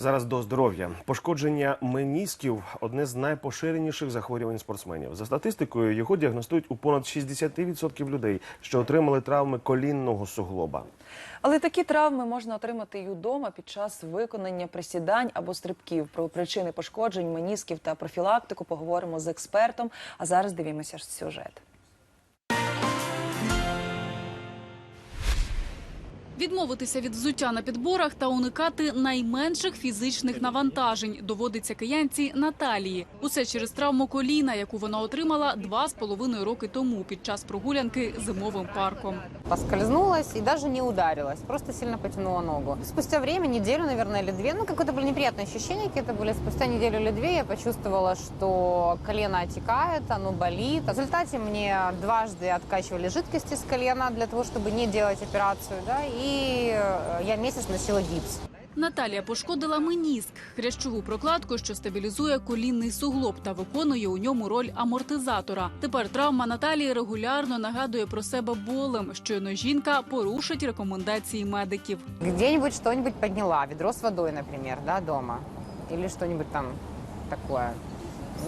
Зараз до здоров'я. Пошкодження менісків одне з найпоширеніших захворювань спортсменів. За статистикою, його діагностують у понад 60% людей, що отримали травми колінного суглоба. Але такі травми можна отримати і удома під час виконання присідань або стрибків. Про причини пошкоджень, менісків та профілактику поговоримо з експертом. А зараз дивімося сюжет. Відмовитися від взуття на підборах та уникати найменших фізичних навантажень доводиться киянці Наталії. Усе через травму коліна, яку вона отримала два з половиною роки тому під час прогулянки зимовим парком. Поскользнулась и даже не ударилась, просто сильно потянула ногу. Спустя время, неделю, наверное, или две, ну, какое-то было неприятное ощущение, какие-то были. Спустя неделю или две я почувствовала, что колено отекает, оно болит. В результате мне дважды откачивали жидкости с колена для того, чтобы не делать операцию, да, и э, я месяц носила гипс. Наталія пошкодила меніск – хрящову прокладку, що стабілізує колінний суглоб та виконує у ньому роль амортизатора. Тепер травма Наталії регулярно нагадує про себе болем. Щойно жінка порушить рекомендації медиків. Где-нибудь что-нибудь подняла, ведро с водой, например, да, дома. Или что-нибудь там такое.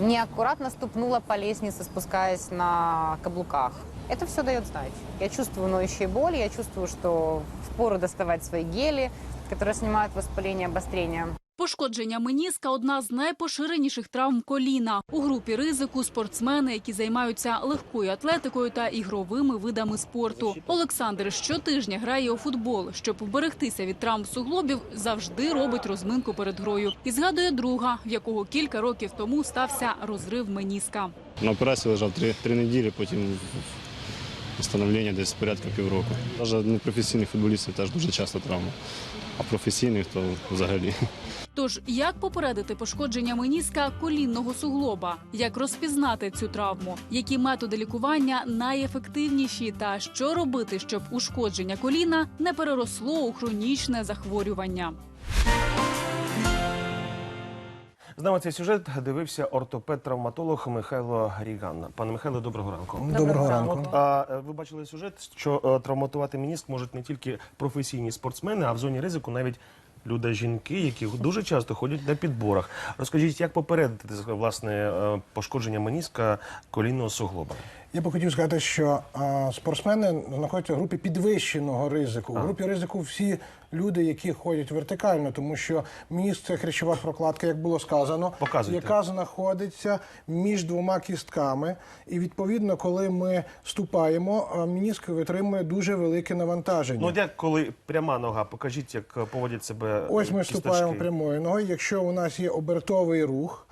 Неаккуратно ступнула по лестнице, спускаясь на каблуках. Это все дает знать. Я чувствую ноющие боли, я чувствую, что впору доставать свои гели, которые снимают воспаление, обострение. Пошкодження меніска – одна з найпоширеніших травм коліна. У групі ризику – спортсмени, які займаються легкою атлетикою та ігровими видами спорту. Олександр щотижня грає у футбол. Щоб вберегтися від травм суглобів, завжди робить розминку перед грою. І згадує друга, в якого кілька років тому стався розрив меніска. На операції лежав три, три неділі, потім встановлення десь порядка півроку. Навіть непрофесійних футболістів теж дуже часто травма, а професійних то взагалі. Тож, як попередити пошкодження меніска колінного суглоба? Як розпізнати цю травму? Які методи лікування найефективніші? Та що робити, щоб ушкодження коліна не переросло у хронічне захворювання? З нами цей сюжет дивився ортопед-травматолог Михайло Ріган. Пане Михайло, доброго ранку. Доброго ранку. А е, ви бачили сюжет, що е, травматувати мініст можуть не тільки професійні спортсмени, а в зоні ризику навіть люди жінки, які дуже часто ходять на підборах. Розкажіть, як попередити власне е, пошкодження меніска колінного суглоба? Я би хотів сказати, що а, спортсмени знаходяться в групі підвищеного ризику. У групі ризику всі люди, які ходять вертикально, тому що міст це хрящова прокладка, як було сказано, Показуйте. яка знаходиться між двома кістками. І відповідно, коли ми ступаємо, мініск витримує дуже велике навантаження. Ну, як коли пряма нога, покажіть, як е, поводять себе Ось ми кісточки. ступаємо прямою ногою. Якщо у нас є обертовий рух,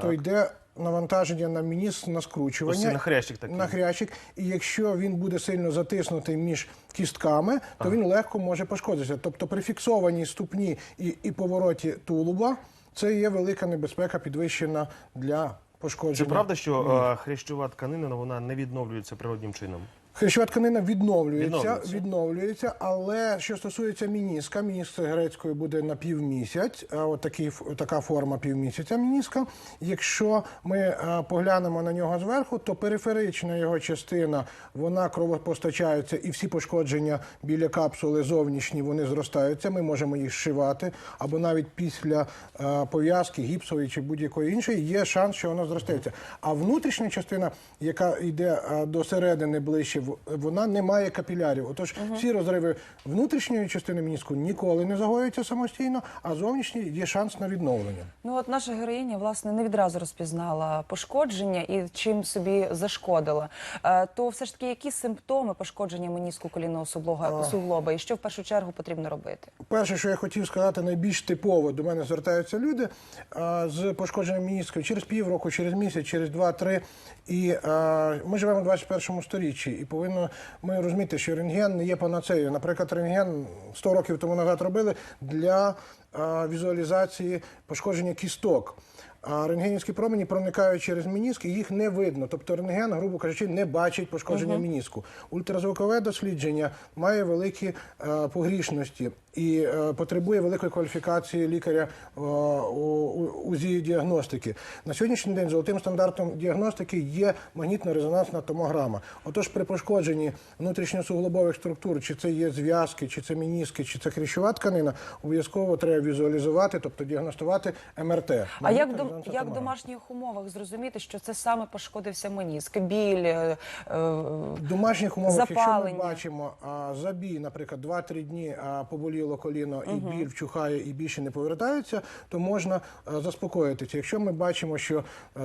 то йде навантаження на мініс на скручування. Ось на хрящик такий. На хрящик. І якщо він буде сильно затиснутий між кістками, то він легко може пошкодитися. Тобто при фіксованій ступні і, і повороті тулуба це є велика небезпека підвищена для пошкодження. Чи правда, що е, хрящова тканина ну, вона не відновлюється природнім чином? Хрящова тканина відновлюється, Відновлюється. відновлюється, але що стосується мініска, мініск це грецькою буде на півмісяць, от такий, ф- така форма півмісяця мініска. Якщо ми е, поглянемо на нього зверху, то периферична його частина вона кровопостачається, і всі пошкодження біля капсули зовнішні вони зростаються. Ми можемо їх зшивати, або навіть після е, пов'язки гіпсової чи будь-якої іншої є шанс, що воно зростається. А внутрішня частина, яка йде е, до середини ближче, вона не має капілярів. Отож, всі розриви внутрішньої частини мініску ніколи не загоюються самостійно, а зовнішні є шанс на відновлення. Ну от наша героїня власне не відразу розпізнала пошкодження і чим собі зашкодила. Е, то все ж таки, які симптоми пошкодження меніску колінного суглога, суглоба, і що в першу чергу потрібно робити? Перше, що я хотів сказати, найбільш типово до мене звертаються люди з пошкодженням міністка через півроку, через місяць, через два-три. І а, ми живемо в 21 сторіччі, і повинно ми розуміти, що рентген не є панацеєю. Наприклад, рентген 100 років тому назад робили для візуалізації пошкодження кісток. А рентгенівські промені проникають через мініск, і їх не видно. Тобто рентген, грубо кажучи, не бачить пошкодження мініску. Ультразвукове дослідження має великі е, погрішності і е, потребує великої кваліфікації лікаря е, у, у УЗІ діагностики. На сьогоднішній день золотим стандартом діагностики є магнітно-резонансна томограма. Отож, при пошкодженні внутрішньосуглобових структур, чи це є зв'язки, чи це мініски, чи це хрящова тканина, обов'язково треба візуалізувати, тобто діагностувати МРТ. А як, Магнітна як в домашніх умовах зрозуміти, що це саме пошкодився меніск, біль, е, е, В домашніх умовах, якщо ми бачимо а, забій, наприклад, 2-3 дні а, поболіло коліно і біль вчухає і більше не повертається, то можна а, заспокоїтися. Якщо ми бачимо, що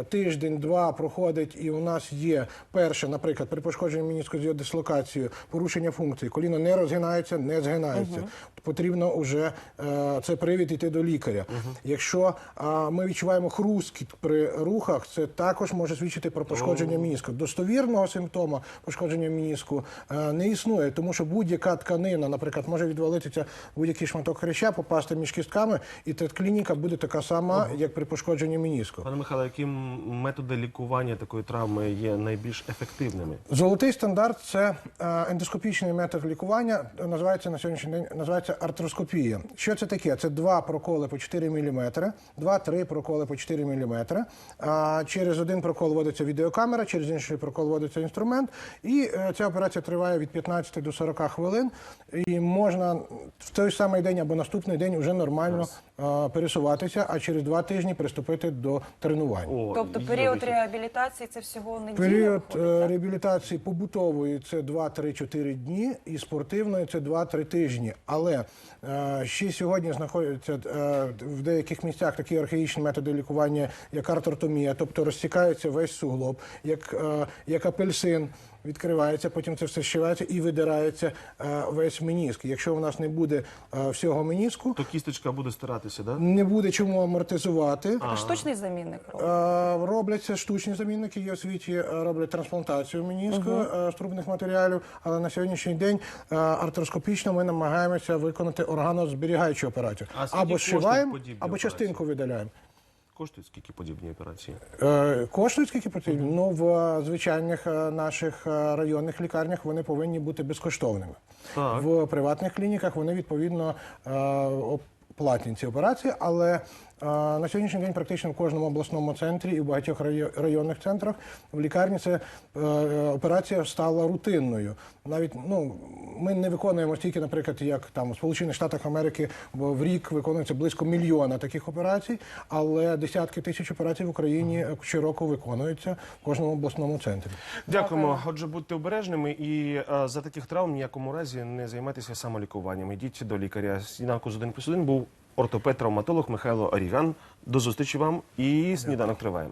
тиждень-два проходить і у нас є перше, наприклад, при пошкодженні меніску з його дислокацією, порушення функції, коліно не розгинається, не згинається, то потрібно вже е, це привід іти до лікаря. Якщо а, ми відчуваємо хрускіт при рухах, це також може свідчити про пошкодження меніску. Достовірного симптома пошкодження меніску е, не існує, тому що будь-яка тканина, наприклад, може відвалитися будь-який шматок хряща, попасти між кістками, і та клініка буде така сама, як при пошкодженні меніску. Пане Михайло, які методи лікування такої травми є найбільш ефективними? Золотий стандарт це е, ендоскопічний метод лікування. Називається на сьогоднішній день називається артроскопія. Що це таке? Це два проколи по 4 мм, два-три проколи по 4 мм. А через один прокол вводиться відеокамера, через інший прокол вводиться інструмент. І е, ця операція триває від 15 до 40 хвилин. І можна в той самий день або наступний день вже нормально пересуватися, а через два тижні приступити до тренувань. О, тобто період реабілітації це всього неділя? Період виходить, е, реабілітації побутової це 2-3-4 дні, і спортивної це 2-3 тижні. Але е, ще сьогодні знаходяться в деяких місцях такі архаїчні методи лікування, як артортомія, тобто розсікається весь суглоб, як, е, як апельсин. Відкривається, потім це все зшивається і видирається е, весь меніск. Якщо у нас не буде е, всього меніску, То кісточка буде старатися, да? не буде чому амортизувати. А штучний замінник робить? Е, Робляться штучні замінники. Є у світі роблять трансплантацію меніску е, з трубних матеріалів. Але на сьогоднішній день е, артроскопічно ми намагаємося виконати органозберігаючу операцію. А Або зшиваємо, або частинку видаляємо. Коштують скільки подібні операції? Е, Коштують скільки потрібно? Ну в е, звичайних е, наших районних лікарнях вони повинні бути безкоштовними. Так. В приватних клініках вони відповідно платні ці операції, але на сьогоднішній день практично в кожному обласному центрі і в багатьох райо- районних центрах в лікарні це е, операція стала рутинною. Навіть ну ми не виконуємо стільки, наприклад, як там у Сполучених Штатах Америки, в рік виконується близько мільйона таких операцій, але десятки тисяч операцій в Україні щороку виконуються в кожному обласному центрі. Дякуємо. Отже, будьте обережними і е, за таких травм ніякому разі не займайтеся самолікуванням. Йдіть до лікаря. Сніданку з 1 плюс 1 був ортопед-травматолог Михайло Оріган. До зустрічі вам і сніданок триває.